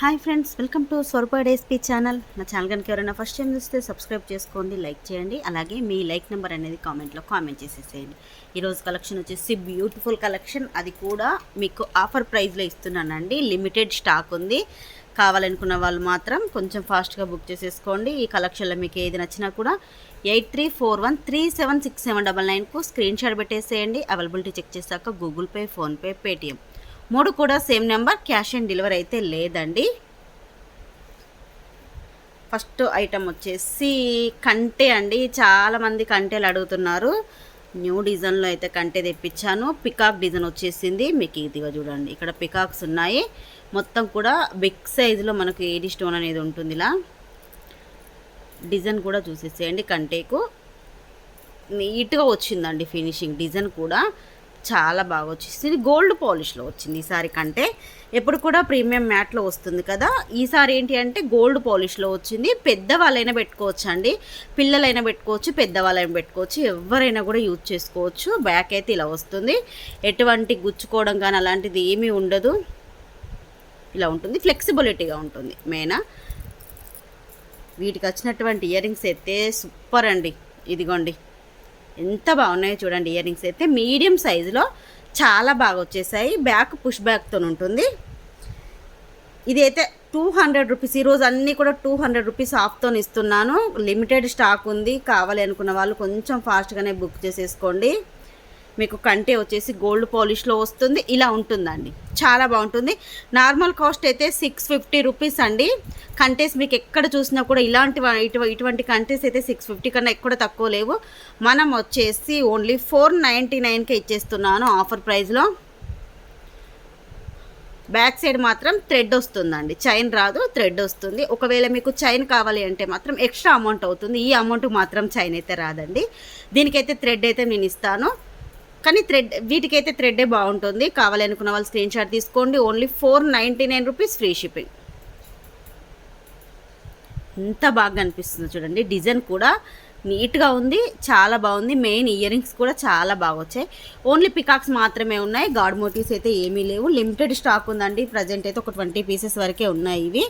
Hi friends welcome to Swaroopa డేస్పీ channel. నా channel కనుక ఎవరైనా ఫస్ట్ టైం చూస్తే సబ్స్క్రైబ్ చేసుకోండి లైక్ చేయండి. అలాగే మీ లైక్ నెంబర్ అనేది కామెంట్లో కామెంట్ చేసేసేయండి. ఈరోజు కలెక్షన్ వచ్చేసి బ్యూటిఫుల్ కలెక్షన్. అది కూడా మీకు ఆఫర్ ప్రైస్లో ఇస్తున్నానండి. లిమిటెడ్ స్టాక్ ఉంది. కావాలనుకున్న వాళ్ళు మాత్రం కొంచెం ఫాస్ట్గా బుక్ చేసేసుకోండి. ఈ కలెక్షన్లో మీకు ఏది నచ్చినా కూడా eight three four one three seven six seven double నైన్కు screen shot పెట్టేసేయండి. అవైలబిలిటీ చెక్ చేశాక గూగుల్ పే ఫోన్పే పేటిఎం. మూడు కూడా same number cash on delivery అయితే లేదండి. ఫస్ట్ ఐటమ్ వచ్చేసి కంటే అండి చాలామంది కంటేలు అడుగుతున్నారు. న్యూ డిజైన్లో అయితే కంటే తెప్పించాను. పికాక్ డిజైన్ వచ్చేసింది. మీకు ఇదిగా చూడండి ఇక్కడ పికాక్స్ ఉన్నాయి. మొత్తం కూడా బిగ్ సైజులో మనకు ఏడి స్టోన్ అనేది ఉంటుంది ఇలా. డిజైన్ కూడా చూసేసేయండి కంటేకు. నీట్గా వచ్చిందండి ఫినిషింగ్ డిజైన్ కూడా. చాలా బాగా వచ్చేసింది. గోల్డ్ పాలిష్లో వచ్చింది ఈసారి కంటే. ఎప్పుడు కూడా ప్రీమియం మ్యాట్లో వస్తుంది కదా. ఈసారి ఏంటి అంటే గోల్డ్ పాలిష్లో వచ్చింది. పెద్దవాళ్ళైనా పెట్టుకోవచ్చు అండి పిల్లలైనా పెట్టుకోవచ్చు పెద్దవాళ్ళైనా పెట్టుకోవచ్చు. ఎవరైనా కూడా యూజ్ చేసుకోవచ్చు. బ్యాక్ అయితే ఇలా వస్తుంది. ఎటువంటి గుచ్చుకోవడం కానీ అలాంటిది ఏమీ ఉండదు. ఇలా ఉంటుంది. ఫ్లెక్సిబిలిటీగా ఉంటుంది. మెయిన్ వీటికి వచ్చినటువంటి ఇయర్ రింగ్స్ అయితే సూపర్ అండి. ఇదిగోండి. ఎంత బాగున్నాయో చూడండి ఇయర్ రింగ్స్ అయితే. మీడియం సైజులో చాలా బాగా వచ్చేసాయి. బ్యాక్ పుష్ బ్యాక్తో ఉంటుంది. ఇది అయితే టూ హండ్రెడ్ రూపీస్. ఈరోజు అన్నీ కూడా టూ హండ్రెడ్ రూపీస్ ఆఫ్తో ఇస్తున్నాను. లిమిటెడ్ స్టాక్ ఉంది. కావాలి అనుకున్న వాళ్ళు కొంచెం ఫాస్ట్గానే బుక్ చేసేసుకోండి. మీకు కంటే వచ్చేసి గోల్డ్ పాలిష్లో వస్తుంది. ఇలా ఉంటుందండి. చాలా బాగుంటుంది. నార్మల్ కాస్ట్ అయితే సిక్స్ ఫిఫ్టీ రూపీస్ అండి. కంటేస్ మీకు ఎక్కడ చూసినా కూడా ఇలాంటి ఇటు ఇటువంటి కంటేస్ అయితే సిక్స్ ఫిఫ్టీ కన్నా ఎక్కడ తక్కువ లేవు. మనం వచ్చేసి ఓన్లీ ఫోర్ నైంటీ నైన్కే ఇచ్చేస్తున్నాను ఆఫర్ ప్రైస్లో బ్యాక్ సైడ్ మాత్రం థ్రెడ్ వస్తుందండి. చైన్ రాదు థ్రెడ్ వస్తుంది. ఒకవేళ మీకు చైన్ కావాలి అంటే మాత్రం ఎక్స్ట్రా అమౌంట్ అవుతుంది. ఈ అమౌంట్ మాత్రం చైన్ అయితే రాదండి. దీనికైతే థ్రెడ్ అయితే నేను ఇస్తాను. కానీ థ్రెడ్ వీటికైతే థ్రెడ్డే బాగుంటుంది. కావాలనుకున్న వాళ్ళు స్క్రీన్ షాట్ తీసుకోండి. Only four ninety nine rupees free shipping ఎంత బాగా అనిపిస్తుంది చూడండి. డిజైన్ కూడా నీట్గా ఉంది చాలా బాగుంది. మెయిన్ ఇయర్ రింగ్స్ కూడా చాలా బాగా వచ్చాయి ఓన్లీ పికాక్స్ మాత్రమే ఉన్నాయి. గాడ్ మోటివ్స్ అయితే ఏమీ లేవు. లిమిటెడ్ స్టాక్ ఉందండి. ప్రజెంట్ అయితే ఒక ట్వంటీ పీసెస్ వరకే ఉన్నాయి ఇవి.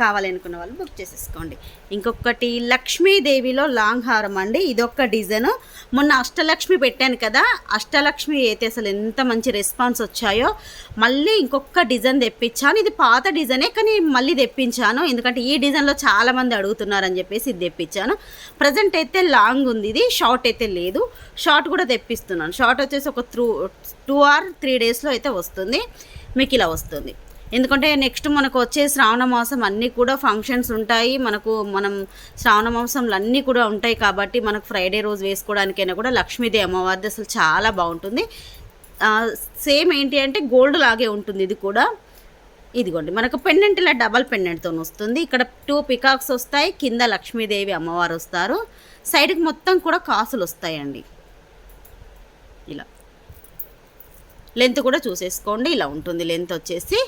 కావాలనుకున్న వాళ్ళు బుక్ చేసేసుకోండి. ఇంకొకటి లక్ష్మీదేవిలో లాంగ్ హారం అండి. ఇదొక డిజైన్. మొన్న అష్టలక్ష్మి పెట్టాను కదా అష్టలక్ష్మి అయితే అసలు ఎంత మంచి రెస్పాన్స్ వచ్చాయో. మళ్ళీ ఇంకొక డిజైన్ తెప్పించాను. ఇది పాత డిజైనే కానీ మళ్ళీ తెప్పించాను. ఎందుకంటే ఈ డిజైన్లో చాలామంది అడుగుతున్నారని చెప్పేసి ఇది తెప్పించాను. ప్రజెంట్ అయితే అయితే లాంగ్ ఉంది. ఇది షార్ట్ అయితే లేదు. షార్ట్ కూడా తెప్పిస్తున్నాను. షార్ట్ వచ్చేసి ఒక త్రూ టూ ఆర్ త్రీ డేస్లో అయితే వస్తుంది. మీకు ఇలా వస్తుంది. ఎందుకంటే నెక్స్ట్ మనకు వచ్చే శ్రావణ మాసం అన్నీ కూడా ఫంక్షన్స్ ఉంటాయి. మనకు మనం శ్రావణ మాసంలో అన్నీ కూడా ఉంటాయి కాబట్టి మనకు ఫ్రైడే రోజు వేసుకోవడానికైనా కూడా లక్ష్మీదేవి అమ్మవారిది అసలు చాలా బాగుంటుంది. సేమ్ ఏంటి అంటే గోల్డ్ లాగే ఉంటుంది ఇది కూడా. ఇదిగోండి. మనకు పెండెంట్ ఇలా డబల్ పెండెంట్తో వస్తుంది. ఇక్కడ టూ పికాక్స్ వస్తాయి. కింద లక్ష్మీదేవి అమ్మవారు వస్తారు. సైడ్కి మొత్తం కూడా కాసులు వస్తాయండి. ఇలా. లెంత్ కూడా చూసేసుకోండి. ఇలా ఉంటుంది లెంత్ వచ్చేసి.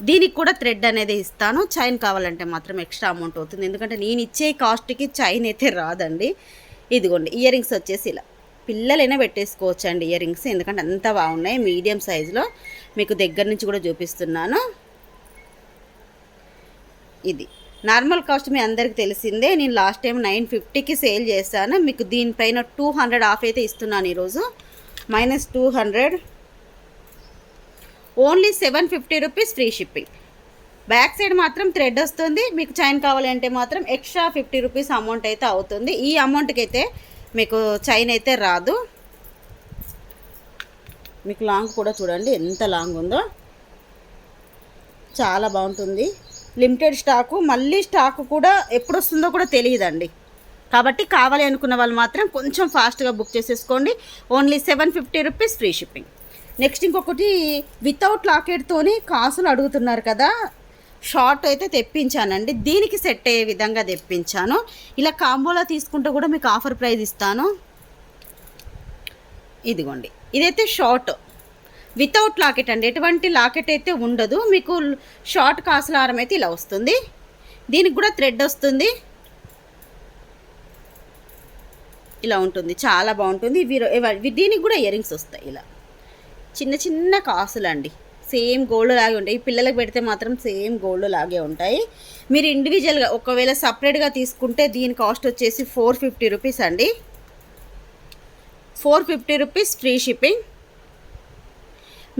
దీనికి కూడా థ్రెడ్ అనేది ఇస్తాను. చైన్ కావాలంటే మాత్రం ఎక్స్ట్రా అమౌంట్ అవుతుంది. ఎందుకంటే నేను ఇచ్చే కాస్ట్కి చైన్ అయితే రాదండి. ఇదిగోండి ఇయర్ రింగ్స్ వచ్చేసి ఇలా. పిల్లలైనా పెట్టేసుకోవచ్చు అండి ఇయర్ రింగ్స్. ఎందుకంటే అంత బాగున్నాయి మీడియం సైజులో. మీకు దగ్గర నుంచి కూడా చూపిస్తున్నాను. ఇది. నార్మల్ కాస్ట్ మీ అందరికి తెలిసిందే. నేను లాస్ట్ టైం నైన్ ఫిఫ్టీకి సేల్ చేశాను. మీకు దీనిపైన టూ హండ్రెడ్ ఆఫ్ అయితే ఇస్తున్నాను ఈరోజు. Minus two hundred. Only seven fifty rupees free shipping. Back side మాత్రం థ్రెడ్ వస్తుంది. మీకు చైన్ కావాలంటే మాత్రం ఎక్స్ట్రా ఫిఫ్టీ రూపీస్ అమౌంట్ అయితే అవుతుంది. ఈ అమౌంట్కి అయితే మీకు చైన్ అయితే రాదు. మీకు లాంగ్ కూడా చూడండి. ఎంత లాంగ్ ఉందో. చాలా బాగుంటుంది. లిమిటెడ్ స్టాకు మళ్ళీ స్టాక్ కూడా ఎప్పుడు వస్తుందో కూడా తెలియదండి. కాబట్టి కావాలి అనుకున్న వాళ్ళు మాత్రం కొంచెం ఫాస్ట్గా బుక్ చేసేసుకోండి. Only seven fifty rupees free shipping. Next ఇంకొకటి వితౌట్ లాకెట్తోని కాసులు అడుగుతున్నారు కదా. షార్ట్ అయితే తెప్పించానండి. దీనికి సెట్ అయ్యే విధంగా తెప్పించాను. ఇలా కాంబోలో తీసుకుంటే కూడా మీకు ఆఫర్ ప్రైస్ ఇస్తాను. ఇదిగోండి. ఇదైతే షార్ట్. వితౌట్ లాకెట్ అండి. ఎటువంటి లాకెట్ అయితే ఉండదు. మీకు షార్ట్ కాసుల హారం అయితే ఇలా వస్తుంది. దీనికి కూడా థ్రెడ్ వస్తుంది. ఇలా ఉంటుంది. చాలా బాగుంటుంది. ఇవి దీనికి కూడా ఇయరింగ్స్ వస్తాయి ఇలా. చిన్న చిన్న కాసులు అండి. సేమ్ గోల్డ్ లాగే ఉంటాయి. ఈ పిల్లలకు పెడితే మాత్రం సేమ్ గోల్డ్ లాగే ఉంటాయి. మీరు ఇండివిజువల్గా ఒకవేళ సపరేట్గా తీసుకుంటే దీని కాస్ట్ వచ్చేసి ఫోర్ ఫిఫ్టీ రూపీస్ అండి. Four fifty rupees free shipping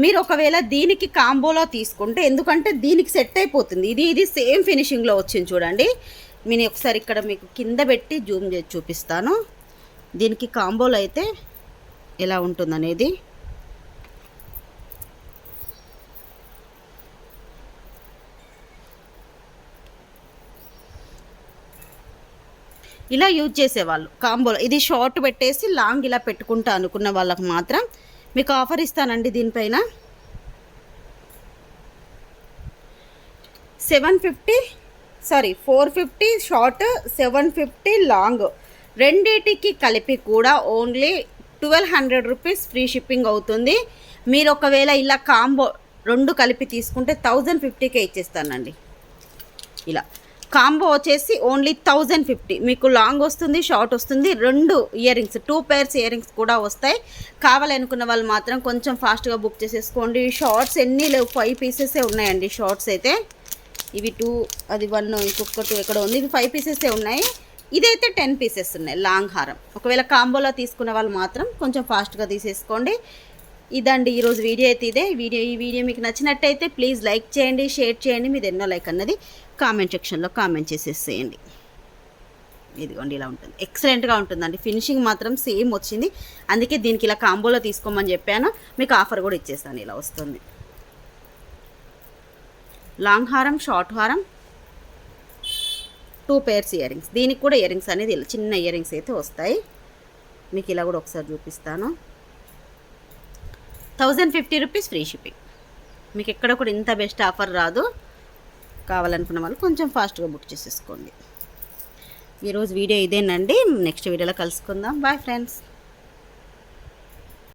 మీరు ఒకవేళ దీనికి కాంబోలో తీసుకుంటే ఎందుకంటే దీనికి సెట్ అయిపోతుంది. ఇది ఇది సేమ్ ఫినిషింగ్లో వచ్చింది చూడండి. నేను ఒకసారి ఇక్కడ మీకు కింద పెట్టి జూమ్ చేసి చూపిస్తాను. దీనికి కాంబోలో అయితే ఎలా ఉంటుందనేది. ఇలా యూజ్ చేసేవాళ్ళు కాంబోలో. ఇది షార్ట్ పెట్టేసి లాంగ్ ఇలా పెట్టుకుంటా అనుకున్న వాళ్ళకు మాత్రం మీకు ఆఫర్ ఇస్తానండి దీనిపైన. Seven fifty sorry four fifty short seven fifty long. రెండిటికి కలిపి కూడా only twelve hundred rupees free shipping అవుతుంది. మీరు ఒకవేళ ఇలా కాంబో రెండు కలిపి తీసుకుంటే థౌజండ్ ఫిఫ్టీకే ఇచ్చేస్తానండి. ఇలా. కాంబో వచ్చేసి ఓన్లీ థౌజండ్ ఫిఫ్టీ. మీకు లాంగ్ వస్తుంది షార్ట్ వస్తుంది. రెండు ear rings two pairs ear rings కూడా వస్తాయి. కావాలనుకున్న వాళ్ళు మాత్రం కొంచెం ఫాస్ట్గా బుక్ చేసేసుకోండి. షార్ట్స్ ఎన్ని లేవు ఫైవ్ పీసెసే ఉన్నాయండి షార్ట్స్ అయితే. ఇవి టూ అది వన్ ఇంకొక టూ ఎక్కడ ఉంది. ఇవి ఫైవ్ పీసెసే ఉన్నాయి. ఇదైతే టెన్ పీసెస్ ఉన్నాయి లాంగ్ హారం. ఒకవేళ కాంబోలో తీసుకున్న వాళ్ళు మాత్రం కొంచెం ఫాస్ట్గా తీసేసుకోండి. ఇదండి ఈరోజు వీడియో అయితే ఇదే. వీడియో ఈ వీడియో మీకు నచ్చినట్టయితే ప్లీజ్ లైక్ చేయండి షేర్ చేయండి. మీది ఎన్నో లైక్ అన్నది. కామెంట్ సెక్షన్లో కామెంట్ చేసేసేయండి. ఇదిగోండి ఇలా ఉంటుంది. ఎక్సలెంట్గా ఉంటుందండి. ఫినిషింగ్ మాత్రం సేమ్ వచ్చింది. అందుకే దీనికి ఇలా కాంబోలో తీసుకోమని చెప్పాను. మీకు ఆఫర్ కూడా ఇచ్చేసాను ఇలా వస్తుంది. లాంగ్ హారం షార్ట్ హారం టూ పేర్స్ ఇయర్ రింగ్స్ దీనికి కూడా ఇయర్ రింగ్స్ అనేది ఇలా చిన్న ఇయర్ రింగ్స్ అయితే వస్తాయి. మీకు ఇలా కూడా ఒకసారి చూపిస్తాను. Thousand fifty rupees free shipping మీకు ఎక్కడ కూడా ఇంత బెస్ట్ ఆఫర్ రాదు. కావాలనుకున్న వాళ్ళు కొంచెం ఫాస్ట్గా బుక్ చేసేసుకోండి. ఈరోజు వీడియో ఇదేనండి. నెక్స్ట్ వీడియోలో కలుసుకుందాం. Bye friends.